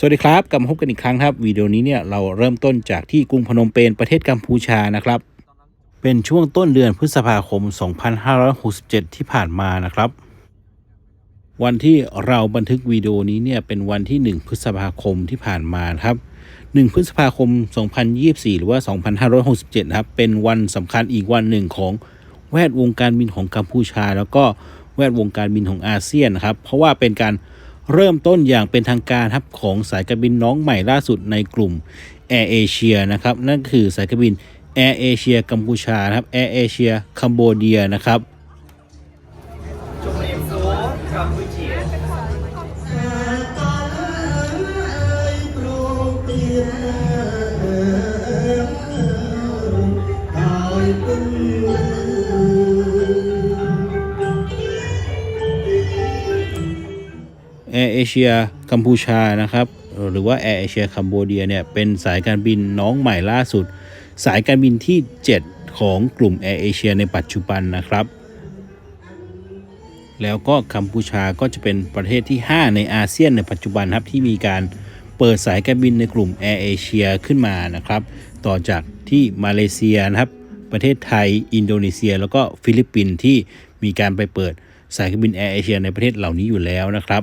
สวัสดีครับ กลับมาพบกันอีกครั้งครับวิดีโอนี้เนี่ยเราเริ่มต้นจากที่กรุงพนมเปญประเทศกัมพูชานะครับ เป็นช่วงต้นเดือนพฤษภาคม 2567 ที่ผ่านมานะครับ วันที่เราบันทึกวิดีโอนี้เนี่ยเป็นวันที่ 1 พฤษภาคมที่ผ่านมานครับ 1 พฤษภาคม 2024 หรือว่า 2567 นะครับ เป็นวันสำคัญอีกวันหนึ่งของแวดวงการบินของกัมพูชา แล้วก็แวดวงการบินของอาเซียนนะครับ เพราะว่าเป็นการ เริ่มต้นอย่างเป็นทางการครับของสายการบินน้องใหม่ล่าสุดในกลุ่ม Air Asia นะครับนั่นคือสายการบิน Air Asia กัมพูชานะครับ Air Asia คัมโบเดียนะครับ เอเชียกัมพูชานะครับ หรือว่าแอร์เอเชียคัมโบเดียเนี่ยเป็นสายการบินน้องใหม่ล่าสุด สายการบินที่ 7 ของกลุ่มแอร์เอเชียในปัจจุบันนะครับ แล้วก็กัมพูชาก็จะเป็นประเทศที่ 5 ในอาเซียนในปัจจุบันครับที่มีการเปิดสายการบินในกลุ่มแอร์เอเชียขึ้นมานะครับ ต่อจากที่มาเลเซียนะครับ ประเทศไทย อินโดนีเซีย แล้วก็ฟิลิปปินส์ที่มีการไปเปิดสายการบินแอร์เอเชียในประเทศเหล่านี้อยู่แล้วนะครับ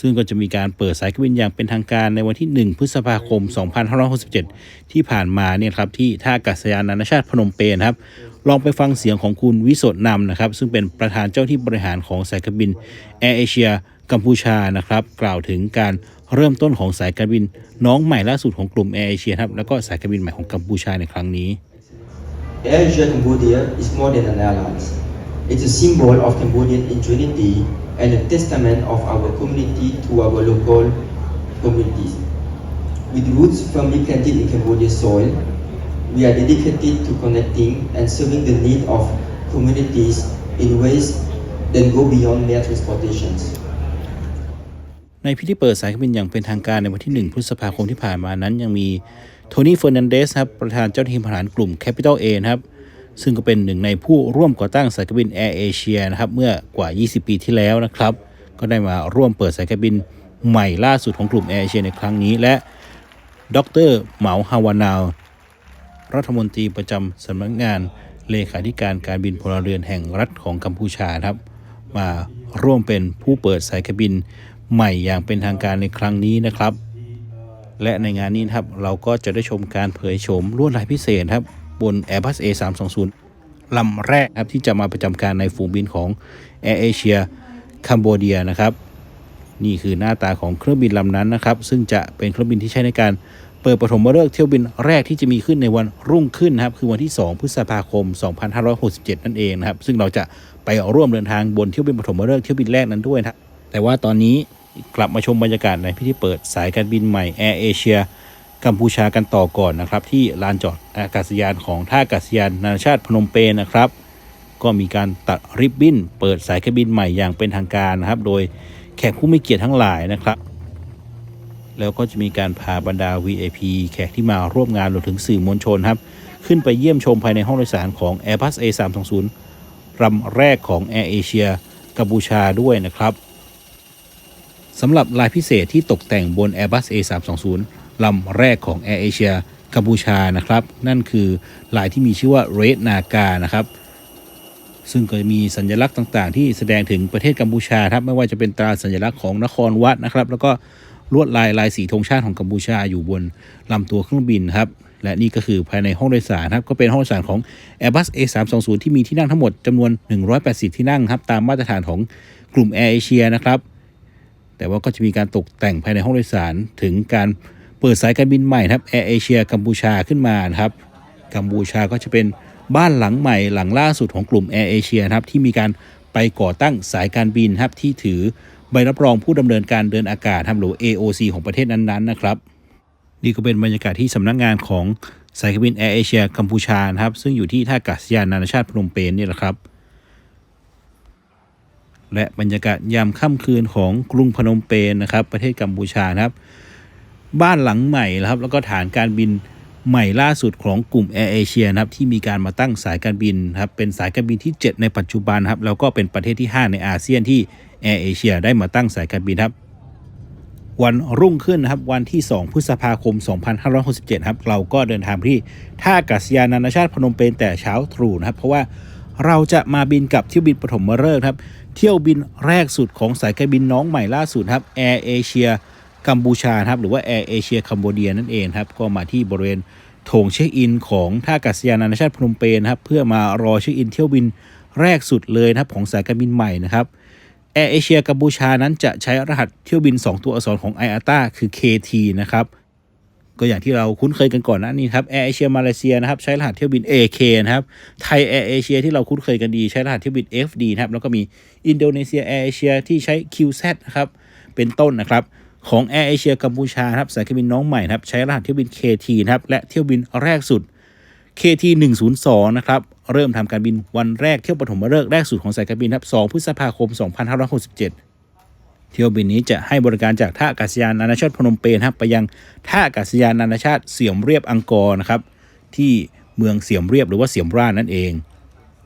ซึ่งก็จะมีการเปิดสายการบินอย่างเป็นทางการในวันที่ 1 พฤษภาคม 2567 ที่ผ่านมาเนี่ยครับที่ท่าอากาศยานนานาชาติพนมเปญครับลองไปฟังเสียงของคุณวิสดนำนะครับ ซึ่งเป็นประธานเจ้าที่บริหารของสายการบินแอร์เอเชียกัมพูชานะครับ กล่าวถึงการเริ่มต้นของสายการบินน้องใหม่ล่าสุดของกลุ่มแอร์เอเชียครับแล้วก็สายการบินใหม่ของกัมพูชาในครั้งนี้ Air Asia Cambodia is more than an airline. It's a symbol of Cambodian ingenuity and a testament of our community to our local communities. With roots firmly planted in Cambodia's soil, we are dedicated to connecting and serving the needs of communities in ways that go beyond mere transportations. ในพิธีเปิดสายการบินอย่างเป็นทางการในวันที่ 1 พฤษภาคมที่ผ่านมานั้นยังมีโทนี่เฟอร์นันเดสครับประธานเจ้าหน้าที่บริหารกลุ่ม Capital A นะครับ ซึ่งก็เป็นหนึ่งในผู้ร่วมก่อตั้งสายการบินแอร์เอเชียนะครับเมื่อกว่า 20 ปีที่แล้วนะครับ ก็ได้มาร่วมเปิดสายการบินใหม่ล่าสุดของกลุ่มแอร์เอเชียในครั้งนี้ และดรเหมาฮาวานาว รัฐมนตรีประจำสำนักงานเลขาธิการการบินพลเรือนแห่งรัฐของกัมพูชาครับ มาร่วมเป็นผู้เปิดสายการบินใหม่อย่างเป็นทางการในครั้งนี้นะครับ และในงานนี้นครับเราก็จะได้ชมการเผยโฉมลวดลายพิเศษครับ บน Airbus A320 ลำแรกครับที่จะมาประจำการในฝูงบินของ Air Asia คัมโบเดียนะครับ นี่คือหน้าตาของเครื่องบินลำนั้นนะครับ ซึ่งจะเป็นเครื่องบินที่ใช้ในการเปิดปฐมฤกษ์เที่ยวบินแรกที่จะมีขึ้นในวันรุ่งขึ้นนะครับ คือวันที่ 2 พฤษภาคม 2567 นั่นเองนะครับ ซึ่งเราจะไปร่วมเดินทางบนเที่ยวบินปฐมฤกษ์เที่ยวบินแรกนั้นด้วยนะแต่ว่าตอนนี้กลับมาชมบรรยากาศในพิธีเปิดสายการบินใหม่ Air Asia กัมพูชากันต่อก่อนนะครับ ที่ลานจอดอากาศยานของท่าอากาศยานนานาชาติพนมเปญนะครับ ก็มีการตัดริบบิ้น เปิดสายการบินใหม่อย่างเป็นทางการนะครับ โดยแขกผู้มีเกียรติทั้งหลายนะครับ แล้วก็จะมีการพาบรรดา VIP แขกที่มาร่วมงานรวมถึงสื่อมวลชนครับ ขึ้นไปเยี่ยมชมภายในห้องโดยสารของ Airbus A320 ลำแรกของ Air Asia กัมพูชาด้วยนะครับสำหรับลายพิเศษที่ตกแต่งบน Airbus A320 ลำแรกของ Air Asia กัมพูชานะครับ นั่นคือลายที่มีชื่อว่า Red Naga นะครับซึ่งก็จะมีสัญลักษณ์ต่างๆ ที่แสดงถึงประเทศกัมพูชาครับไม่ว่าจะเป็นตราสัญลักษณ์ของนครวัดนะครับ แล้วก็ลวดลายลายสีธงชาติของกัมพูชาอยู่บนลำตัวเครื่องบินครับและนี่ก็คือภายในห้องโดยสารครับก็เป็นห้องโดยสารของ Airbus A320 ที่มีที่นั่งทั้งหมดจำนวน 180 ที่นั่งครับตามมาตรฐานของกลุ่ม Air Asia นะครับแต่ว่าก็จะมีการตกแต่งภายในห้องโดยสารถึงการ ปิดสายการบินใหม่ครับ Air Asia กัมพูชาขึ้นมานครับกัมพูชาก็จะเป็นบ้านหลังใหม่หลังล่าสุดของกลุ่ม Air Asia นะครับที่มีการไปก่อตั้งสายการบินครับที่ถือใบรับรองผู้ดำเนินการเดินอากาศครับหรือ AOC ของประเทศนั้นๆนะครับ นี่ก็เป็นบรรยากาศที่สำนักงานของสายการบิน Air Asia กัมพูชาครับซึ่งอยู่ที่ท่าอากาศยานนานาชาติพนมเปญนี่แหละครับ และบรรยากาศยามค่ำคืนของกรุงพนมเปญนะครับ ประเทศกัมพูชาครับ บ้านหลังใหม่นะครับ แล้วก็ฐานการบินใหม่ล่าสุดของกลุ่ม Air Asia นะครับที่มีการมาตั้งสายการบินครับเป็นสายการบินที่ 7 ในปัจจุบันครับแล้วก็เป็นประเทศที่ 5 ในอาเซียนที่ Air Asia ได้มาตั้งสายการบินครับวันรุ่งขึ้นนะครับวันที่ 2 พฤษภาคม 2567ครับเราก็เดินทางที่ท่าอากาศยานนานาชาติพนมเปญแต่เช้าตรู่นะครับเพราะว่าเราจะมาบินกับเที่ยวบินปฐมฤกษ์ครับเที่ยวบินแรกสุดของสายการบินน้องใหม่ล่าสุดครับ Air Asia กัมพูชาครับหรือว่า Air Asia คัมโบเดียนั่นเองครับก็มาที่บริเวณโถงเช็คอินของท่าอากาศยานนานาชาติพนมเปญครับเพื่อมารอเช็คอินเที่ยวบินแรกสุดเลยนะครับของสายการบินใหม่นะครับแอร์เอเชียกัมพูชานั้นจะใช้รหัสเที่ยวบิน 2 ตัวอักษรของ IATA คือ KT นะครับก็อย่างที่เราคุ้นเคยกันก่อนหน้านี้ครับแอร์เอเชียมาเลเซียนะครับใช้รหัสเที่ยวบิน AK นะครับไทยแอร์เอเชียที่เราคุ้นเคยกันดีใช้รหัสเที่ยวบิน FD นะครับแล้วก็มีอินโดนีเซียแอร์เอเชียที่ใช้ QZ นะครับเป็นต้นนะครับ ของแอร์เอเชียกัมพูชาครับสายการบินน้องใหม่ครับใช้รหัสเที่ยวบิน KT นะครับและเที่ยวบินแรกสุด KT 102นะครับเริ่มทำการบินวันแรกเที่ยวปฐมฤกษ์แรกสุดของสายการบินครับ2พฤษภาคม 2567 เที่ยวบินนี้จะให้บริการจากท่าอากาศยานนานาชาติพนมเปญครับไปยังท่าอากาศยานนานาชาติเสียมเรียบอังกอร์นะครับที่เมืองเสียมเรียบหรือว่าเสียมราชนั่นเอง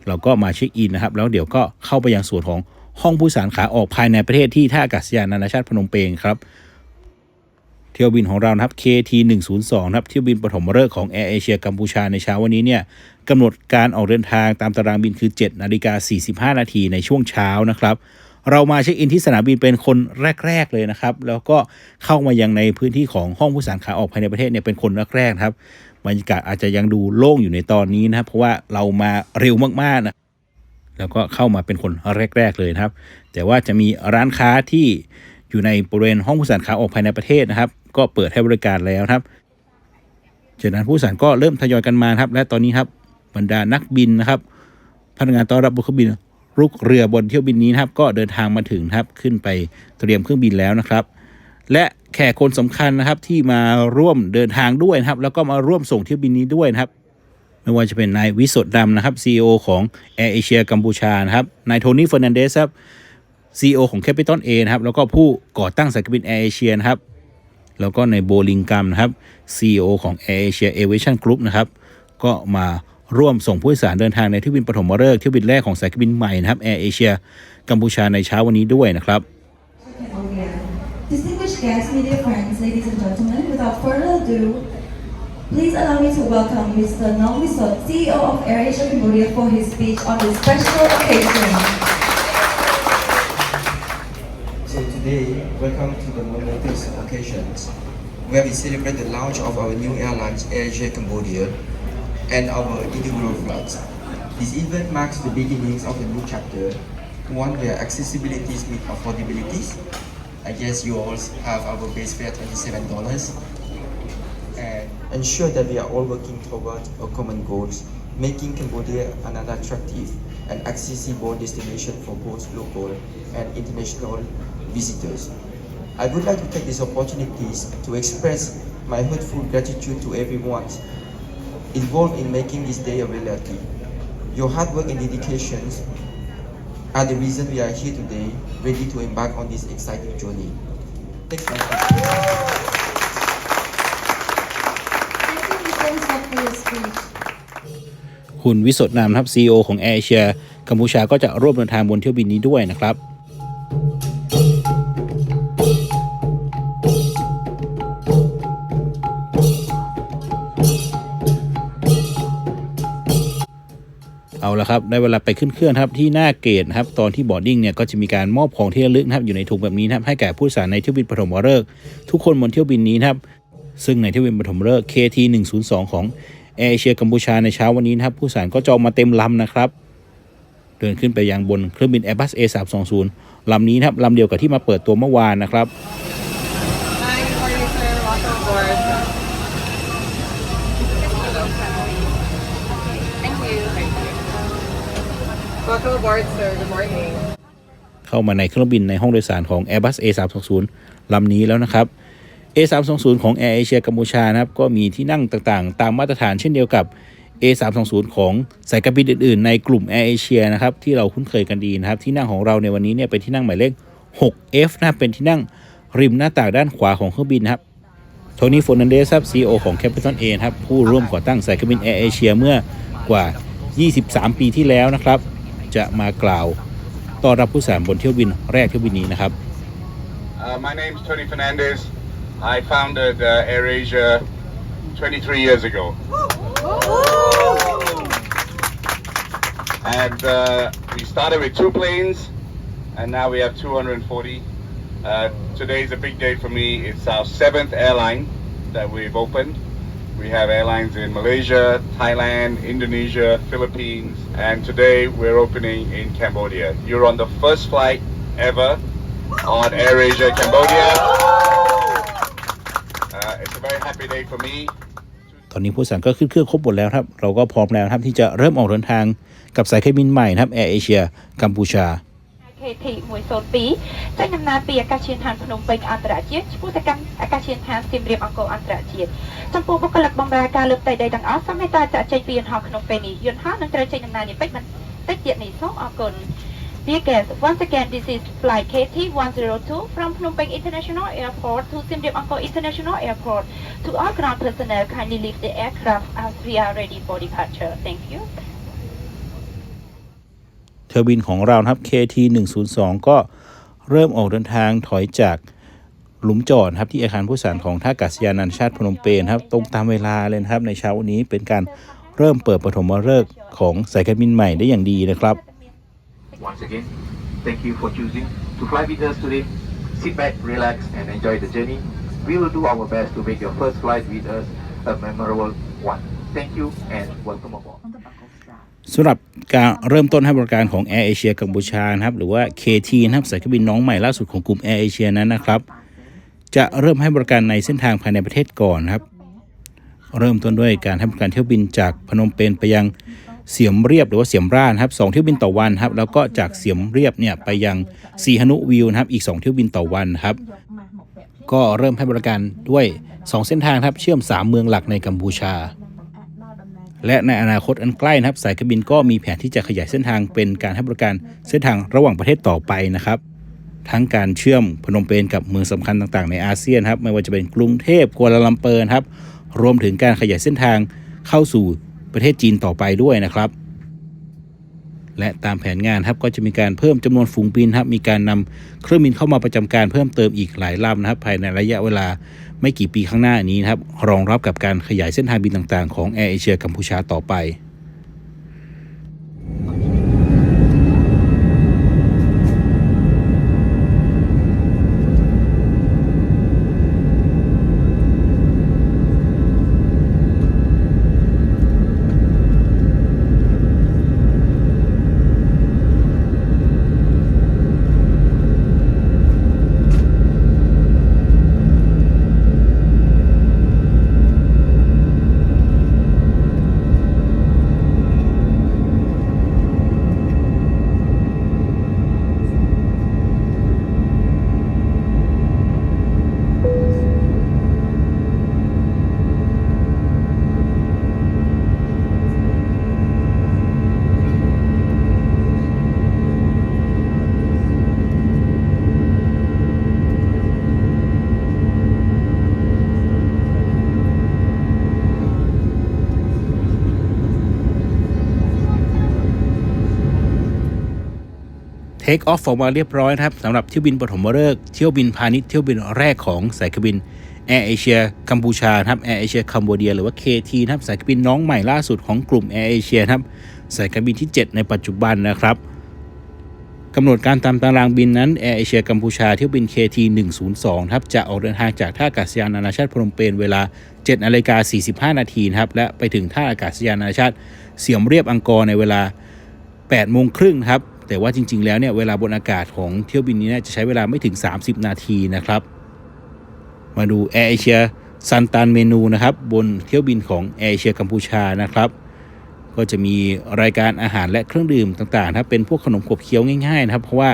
เราก็มาเช็คอินนะครับ แล้วเดี๋ยวก็เข้าไปยังส่วนของห้องผู้สารขาออกภายในประเทศที่ท่าอากาศยานนานาชาติพนมเปญครับ ที่ยวบินของเรานะครับ KT 102นะครับเที่ยวบินปฐมฤกษ์ของ Air Asia กัมพูชาในเช้าวันนี้เนี่ยกำหนดการออกเดินทางตามตารางบินคือ 7 นาฬิกา 45 นาทีในช่วงเช้านะครับ เรามาเช็คอินที่สนามบินเป็นคนแรก ๆ เลยนะครับ แล้วก็เข้ามายังในพื้นที่ของห้องผู้สารขาออกภายในประเทศเนี่ยเป็นคนแรกๆครับบรรยากาศอาจจะยังดูโล่งอยู่ในตอนนี้นะครับ เพราะว่าเรามาเร็วมากๆนะแล้วก็เข้ามาเป็นคนแรก ๆ เลยนะครับ แต่ว่าจะมีร้านค้าที่ อยู่ในบริเวณห้องผู้สารขาออกภายในประเทศนะครับ ก็เปิดให้บริการแล้วครับ จากนั้นผู้สารก็เริ่มทยอยกันมาครับ และตอนนี้ครับบรรดานักบินนะครับพนักงานต้อนรับบนเครื่องบินรุกเรือบนเที่ยวบินนี้นะครับก็เดินทางมาถึงครับขึ้นไปเตรียมเครื่องบินแล้วนะครับ และแขกคนสำคัญนะครับที่มาร่วมเดินทางด้วยนะครับ แล้วก็มาร่วมส่งเที่ยวบินนี้ด้วยนะครับไม่ว่าจะเป็นนายวิสุทธ์ดำนะครับ CEO ของ Air Asia กัมพูชานะครับนายโทนี่เฟอร์นันเดสครับ CEO ของ Capital A นะครับแล้วก็ผู้ก่อตั้งสายการบิน Air Asia นะครับแล้วก็ในโบลิงกัมนะครับ CEO ของ Air Asia Aviation Group นะครับก็มาร่วมส่งผู้โดยสารเดินทางในเที่ยวบินปฐมฤกษ์เที่ยวบินแรกของสายการบินใหม่นะครับ Air Asia กัมพูชาในเช้าวันนี้ด้วยนะครับ Cambodia. Distinguished guests, media friends, ladies and gentlemen, without further ado, please allow me to welcome Mr. Nong Wisot, CEO of AirAsia Cambodia, for his speech on this special occasion. Today, welcome to the momentous occasion where we celebrate the launch of our new airlines, AirAsia Cambodia, and our inaugural flights. This event marks the beginnings of a new chapter, one where accessibilities meet affordabilities. I guess you all have our base fare $27 and ensure that we are all working towards our common goals, making Cambodia another attractive and accessible destination for both local and international visitors. I would like to take these opportunities to express my heartfelt gratitude to everyone involved in making this day a reality. Your hard work and dedications are the reason we are here today, ready to embark on this exciting journey. Thanks, my friends. Thank you, Mr. Wisot, for your speech. คุณวิสุทธ์นามครับ CEO ของ Air Asia กัมพูชาก็จะร่วมเดินทางบนเที่ยวบินนี้ด้วยนะครับ เอาละครับได้เวลาไปขึ้นเครื่องครับที่หน้าเกตครับตอนที่บอร์ดดิ้งเนี่ยก็จะมีการมอบของที่ระลึกนะครับอยู่ในถุงแบบนี้นะครับให้แก่ผู้โดยสารในเที่ยวบินปฐมฤกษ์ทุกคนบนเที่ยวบินนี้นะครับซึ่งในเที่ยวบินปฐมฤกษ์ KT 102ของแอร์เอเชียกัมพูชาในเช้าวันนี้นะครับผู้โดยสารก็จองมาเต็มลำนะครับเดินขึ้นไปยังบนเครื่องบิน Airbus A320 ลำนี้นะครับลำเดียวกับที่มาเปิดตัวเมื่อวานนะครับ Welcome aboard, sir. Good morning. เข้ามาในเครื่องบินในห้องโดยสารของ Airbus A320 ลำนี้แล้วนะครับ A320 ของ Air Asia กัมพูชานะครับก็มีที่นั่งต่างๆ ตามมาตรฐานเช่นเดียวกับ A320 ของสายการบินอื่นๆ ในกลุ่ม Air Asia นะครับที่เราคุ้นเคยกันดีนะครับ ที่นั่งของเราในวันนี้เนี่ยเป็นที่นั่งหมายเลข 6F นะครับเป็นที่นั่งริมหน้าต่างด้านขวาของเครื่องบินนะครับโทนี่โฟนันเดสครับ CEO ของ Capital A นะครับผู้ร่วมก่อตั้งสายการบิน Air Asia เมื่อกว่า 23 ปีที่แล้วนะครับ จะมากล่าวต้อนรับผู้สารบนเที่ยวบินแรกเที่ยวบินนี้นะครับ Uh, my name is Tony Fernandez. I founded uh, AirAsia 23 years ago. And uh, we started with two planes, and now we have 240. Uh, today is a big day for me. It's our seventh airline that we've opened. We have airlines in Malaysia, Thailand, Indonesia, Philippines, and today we're opening in Cambodia. You're on the first flight ever on AirAsia Cambodia. Uh, it's a very happy day for me. ตอนนี้ผู้โดยสารก็ขึ้นเครื่องครบหมดแล้วครับ เราก็พร้อมแล้วครับที่จะเริ่มออกเดินทางกับสายการบินใหม่นะครับแอร์เอเชียกัมพูชา KT 102ចេញដំណើរពីអាកាសយានដ្ឋានភ្នំពេញអន្តរជាតិឆ្ពោះទៅកាន់អាកាសយានដ្ឋានសៀមរាបអង្គរអន្តរជាតិចំពោះបុគ្គលិកបម្រើការលើផ្ទៃដីទាំងអស់សូមមេត្តាចាក់ចែងពីយន្តហោះក្នុងពេលនេះយន្តហោះនឹងត្រូវចេញដំណើរនាពេលបន្តិចទៀតនេះសូមអរគុណ Dear guests, once again, this is flight KT102 from Phnom Penh International Airport to Siem Reap Angkor International Airport. To all ground personnel, kindly leave the aircraft as we are ready for departure. Thank you. เที่ยวบินของเราครับ KT 102 ก็เริ่มออกเดินทางถอยจากหลุมจอดครับที่อาคารผู้สารของท่าอากาศยานานาชาติพนมเปญครับ ตรงตามเวลาเลยครับในเช้าวันนี้เป็นการเริ่มเปิดปฐมฤกษ์ของสายการบินใหม่ได้อย่างดีนะครับ Once again, thank you for choosing to fly with us today. Sit back, relax, and enjoy the journey. We will do our best to make your first flight with us a memorable one. Thank you and welcome aboard. สำหรับการเริ่มต้นให้บริการของ Air Asia กัมพูชานะครับหรือว่า KT นะครับสายการบินน้องใหม่ล่าสุดของกลุ่ม Air Asia นั้นนะครับ จะเริ่มให้บริการในเส้นทางภายในประเทศก่อนนะครับ เริ่มต้นด้วยการให้บริการเที่ยวบินจากพนมเปญไปยังเสียมเรียบหรือว่าเสียมราชนะครับสองเที่ยวบินต่อวันครับแล้วก็จากเสียมเรียบเนี่ยไปยังสีหนุวิวนะครับอีก 2 เที่ยวบินต่อวันครับ ก็เริ่มให้บริการด้วย 2 เส้นทางครับเชื่อม 3 เมืองหลักในกัมพูชา และในอนาคตอันใกล้นะครับ สายการบินก็มีแผนที่จะขยายเส้นทางเป็นการให้บริการเส้นทางระหว่างประเทศต่อไปนะครับ ทั้งการเชื่อมพนมเปญกับเมืองสำคัญต่างๆ ในอาเซียนครับไม่ว่าจะเป็นกรุงเทพกัวลาลัมเปอร์นครับรวมถึงการขยายเส้นทางเข้าสู่ประเทศจีนต่อไปด้วยนะครับ และตามแผนงานครับก็จะมีการเพิ่มจำนวนฝูงบินครับมีการนำเครื่องบินเข้ามาประจำการเพิ่มเติมอีกหลายลำนะครับภายในระยะเวลาไม่กี่ปีข้างหน้านี้นะครับรองรับกับการขยายเส้นทางบินต่างๆ ของแอร์เอเชียกัมพูชาต่อไป ทคออฟออกมาเรียบร้อยนะครับสำหรับเที่ยวบินปฐมฤกษ์เที่ยวบินพาณิชย์เที่ยวบินแรกของสายการบินแอร์เอเชียกัมพูชาครับแอร์เอเชียคัมโบเดียหรือว่า KT นะครับสายการบินน้องใหม่ล่าสุดของกลุ่มแอร์เอเชียครับสายการบินที่ 7 ในปัจจุบันนะครับกำหนดการตามตารางบินนั้นแอร์เอเชียกัมพูชาเที่ยวบิน KT 102ครับจะออกเดินทางจากท่าอากาศยานนานาชาติพนมเปญเวลา7นาฬิกา45 นาทีครับและไปถึงท่าอากาศยานนานาชาติเสียมเรียบอังกอร์ในเวลา8โมงครึ่งครับ แต่ว่าจริง ๆ แล้วเนี่ยเวลาบนอากาศของเที่ยวบินนี้นจะใช้เวลาไม่ถึง 30 นาทีนะครับมาดูแอร์เอเชียซันตานเมนูนะครับบนเที่ยวบินของแอร์เอเชียกัมพูชานะครับก็จะมีรายการอาหารและเครื่องดื่มต่างๆนะครับเป็นพวกขนมขบเคี้ยวง่ายๆนะครับเพราะว่า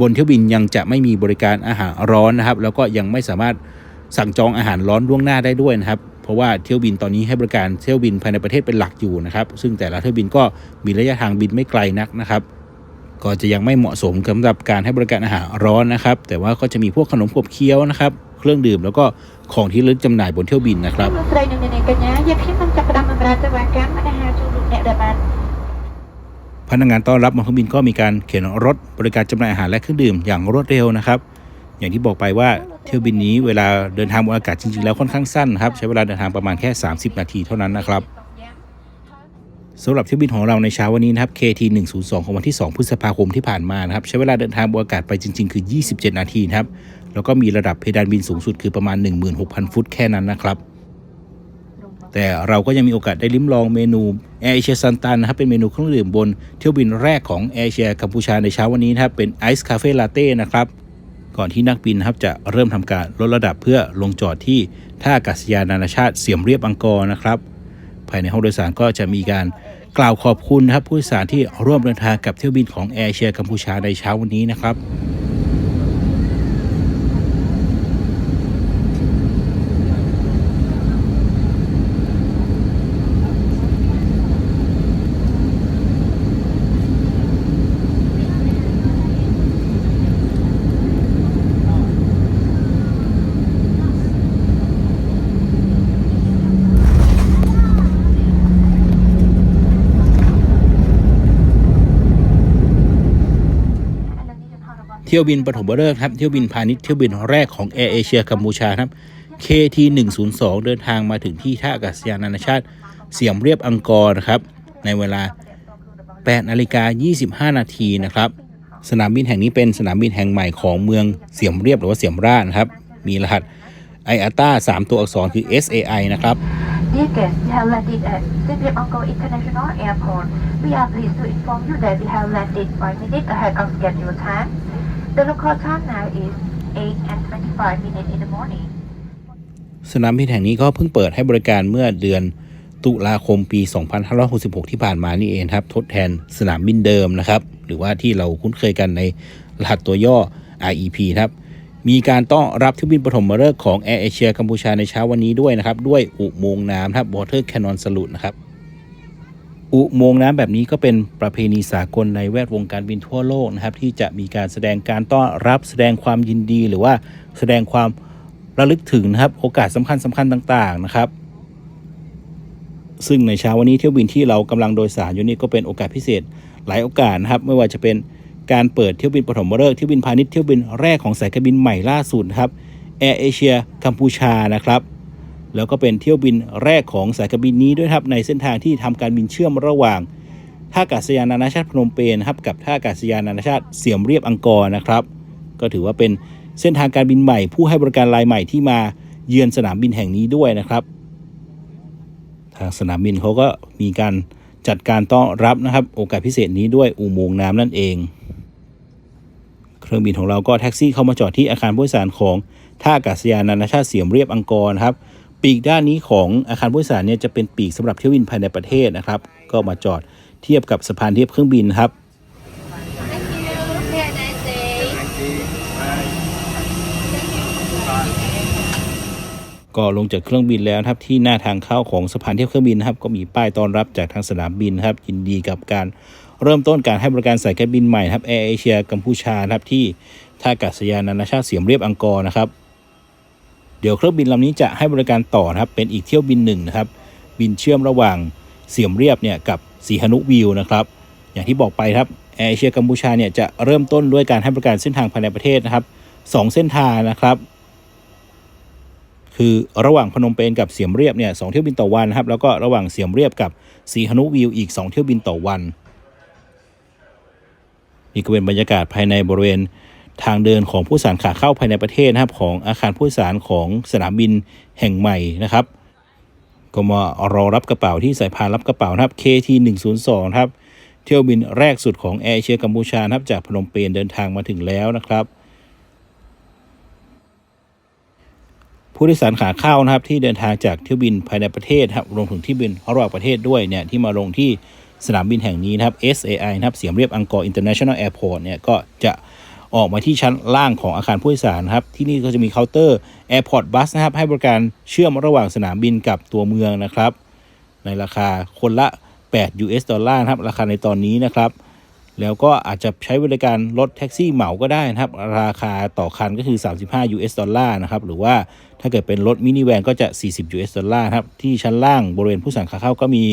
บนเที่ยวบินยังจะไม่มีบริการอาหารร้อนนะครับ แล้วก็ยังไม่สามารถสั่งจองอาหารร้อนล่วงหน้าได้ด้วยนะครับ เพราะว่าเที่ยวบินตอนนี้ให้บริการเที่ยวบินภายในประเทศเป็นหลักอยู่นะครับ ซึ่งแต่ละเที่ยวบินก็มีระยะทางบินไม่ไกลนักนะครับ ก็จะยังไม่เหมาะสมสำหรับการให้บริการอาหารร้อนนะครับ แต่ว่าก็จะมีพวกขนมขบเคี้ยวนะครับเครื่องดื่มแล้วก็ของที่ลึกจำหน่ายบนเที่ยวบินนะครับพนักงานต้อนรับบนเครื่องบินก็มีการเขียนรถบริการจำหน่ายอาหารและเครื่องดื่มอย่างรวดเร็วนะครับ อย่างที่บอกไปว่าเที่ยวบินนี้เวลาเดินทางบนอากาศจริงๆแล้วค่อนข้างสั้นครับใช้เวลาเดินทางประมาณแค่ 30 นาทีเท่านั้นนะครับ สำหรับเที่ยวบินของเราในเช้าวันนี้นะครับ KT 102ของวันที่ 2 พฤษภาคมที่ผ่านมานะครับ ใช้เวลาเดินทางบนอากาศไปจริง ๆ คือ 27 นาทีนะครับ แล้วก็มีระดับเพดานบินสูงสุดคือประมาณ 16,000 ฟุตแค่นั้นนะครับ แต่เราก็ยังมีโอกาสได้ลิ้มลองเมนูแอร์เอเชียซันตันนะครับ เป็นเมนูเครื่องดื่มบนเที่ยวบินแรกของแอร์เอเชียกัมพูชาในเช้าวันนี้นะครับ เป็นไอซ์คาเฟ่ลาเต้นะครับ ก่อนที่นักบินนะครับจะเริ่มทำการลดระดับเพื่อลงจอดที่ท่าอากาศยานนานาชาติเสียมเรียบอังกอร์นะครับ ภายในห้องโดยสารก็จะมีการกล่าวขอบคุณนะครับผู้โดยสารที่ร่วมเดินทางกับเที่ยวบินของแอร์เชียกัมพูชาในเช้าวันนี้นะครับ เที่ยวบินปฐมฤกษ์ครับ เที่ยวบินพาณิชย์เที่ยวบินแรกของแอร์เอเชียกัมพูชาครับ KT 102เดินทางมาถึงที่ท่าอากาศยานนานาชาติ เสียมเรียบอังกอร์นะครับในเวลา 8นาฬิกา25 นาทีนะครับ สนามบินแห่งนี้เป็นสนามบินแห่งใหม่ของเมืองเสียมเรียบหรือว่าเสียมราชนะครับ มีรหัส IATA 3 ตัวอักษรคือ SAI นะครับ Dear guests, we have landed at Siem Reap Angkor International Airport. We are pleased to inform you that we have landed 5 minutes ahead of schedule time. The local time now is 8 and 25 minutes in the morning. สนามบินแห่งนี้ก็เพิ่งเปิดให้บริการเมื่อเดือนตุลาคมปี 2566 ที่ผ่านมานี่เองครับ ทดแทนสนามบินเดิมนะครับ หรือว่าที่เราคุ้นเคยกันในรหัสตัวย่อ REP ครับ มีการต้อนรับเที่ยวบินปฐมฤกษ์ของ Air Asia กัมพูชาในเช้าวันนี้ด้วยนะครับ ด้วยอุโมงค์น้ำครับ Water Cannon Salute นะครับ อุโมงค์น้ำแบบนี้ก็เป็นประเพณีสากลในแวดวงการบินทั่วโลกนะครับ ที่จะมีการแสดงการต้อนรับแสดงความยินดี หรือว่าแสดงความระลึกถึงนะครับ โอกาสสำคัญสำคัญต่างๆนะครับ ซึ่งในเช้าวันนี้เที่ยวบินที่เรากำลังโดยสารอยู่นี่ก็เป็นโอกาสพิเศษหลายโอกาสนะครับ ไม่ว่าจะเป็นการเปิดเที่ยวบินปฐมฤกษ์เที่ยวบินพาณิชย์เที่ยวบินแรกของสายการบินใหม่ล่าสุดครับแอร์เอเชียกัมพูชานะครับ แล้วก็เป็นเที่ยวบินแรกของสายการบินนี้ด้วยครับในเส้นทางที่ทำการบินเชื่อมระหว่างท่าอากาศยานนานาชาติพนมเปญครับกับท่าอากาศยานนานาชาติเสียมเรียบอังกอร์นะครับ ก็ถือว่าเป็นเส้นทางการบินใหม่ ผู้ให้บริการรายใหม่ที่มาเยือนสนามบินแห่งนี้ด้วยนะครับ ทางสนามบินเขาก็มีการจัดการต้อนรับนะครับ โอกาสพิเศษนี้ด้วยอุโมงค์น้ำนั่นเอง เครื่องบินของเราก็แท็กซี่เข้ามาจอดที่อาคารผู้โดยสารของท่าอากาศยานนานาชาติเสียมเรียบอังกอร์นะครับ ปีกด้านนี้ของอาคารผู้โดยสารเนี่ยจะเป็นปีกสำหรับเที่ยวบินภายในประเทศนะครับ ก็มาจอดเทียบกับสะพานเทียบเครื่องบินครับ ก็ลงจากเครื่องบินแล้วครับที่หน้าทางเข้าของสะพานเทียบเครื่องบินนะครับ ก็มีป้ายต้อนรับจากทางสนามบินนะครับ ยินดีกับการเริ่มต้นการให้บริการสายการบินใหม่ครับแอร์เอเชียกัมพูชาครับที่ท่าอากาศยานนานาชาติเสียมเรียบอังกอร์นะครับ เดี๋ยวเครื่องบินลำนี้จะให้บริการต่อนะครับเป็นอีกเที่ยวบินหนึ่งนะครับ บินเชื่อมระหว่างเสียมเรียบเนี่ยกับสีหนุวิวนะครับ อย่างที่บอกไปครับแอร์เอเชียกัมพูชาเนี่ยจะเริ่มต้นด้วยการให้บริการเส้นทางภายในประเทศนะครับสองเส้นทางนะครับ คือระหว่างพนมเปญกับเสียมเรียบเนี่ยสองเที่ยวบินต่อวันนะครับ แล้วก็ระหว่างเสียมเรียบกับสีหนุวิวอีก 2 เที่ยวบินต่อวันนี่ก็เป็นบรรยากาศภายในบริเวณ ทางเดินของผู้โดยสารขาเข้าภายในประเทศนะครับของอาคารผู้โดยสารของสนามบินแห่งใหม่นะครับ ก็มารอรับกระเป๋าที่สายพานรับกระเป๋านะครับ KT 102ครับเที่ยวบินแรกสุดของแอร์เชียกัมพูชาครับจากพนมเปญเดินทางมาถึงแล้วนะครับ ผู้โดยสารขาเข้านะครับที่เดินทางจากเที่ยวบินภายในประเทศครับรวมถึงที่บินระหว่างประเทศด้วยเนี่ยที่มาลงที่สนามบินแห่งนี้นะครับ SAI นะครับเสียมเรียบอังกอร์ International Airport เนี่ยก็จะ ออกมาที่ชั้นล่างของอาคารผู้โดยสารครับ ที่นี่ก็จะมีเคาน์เตอร์ Airport Bus นะครับ ให้บริการเชื่อมระหว่างสนามบินกับตัวเมืองนะครับ ในราคาคนละ 8 US ดอลลาร์ครับ ราคาในตอนนี้นะครับ แล้วก็อาจจะใช้บริการรถแท็กซี่เหมาก็ได้นะครับ ราคาต่อคันก็คือ 35 US ดอลลาร์นะครับ หรือว่าถ้าเกิดเป็นรถมินิแวนก็จะ 40 US ดอลลาร์ครับ ที่ชั้นล่างบริเวณผู้สั่งขาเข้าก็มี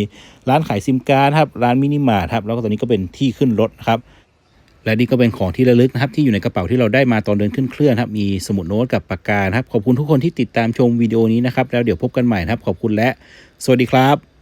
ร้านขายซิมการ์ดครับ ร้านมินิมาร์ทครับ แล้วก็ตอนนี้ก็เป็นที่ขึ้นรถครับ และนี่ก็เป็นของที่ระลึกนะครับที่อยู่ในกระเป๋าที่เราได้มาตอนเดินขึ้นเครื่องนครับมีสมุดโน้ตกับปากกาครับขอบคุณทุกคนที่ติดตามชมวิดีโอนี้นะครับแล้วเดี๋ยวพบกันใหม่นะครับขอบคุณและ สวัสดีครับ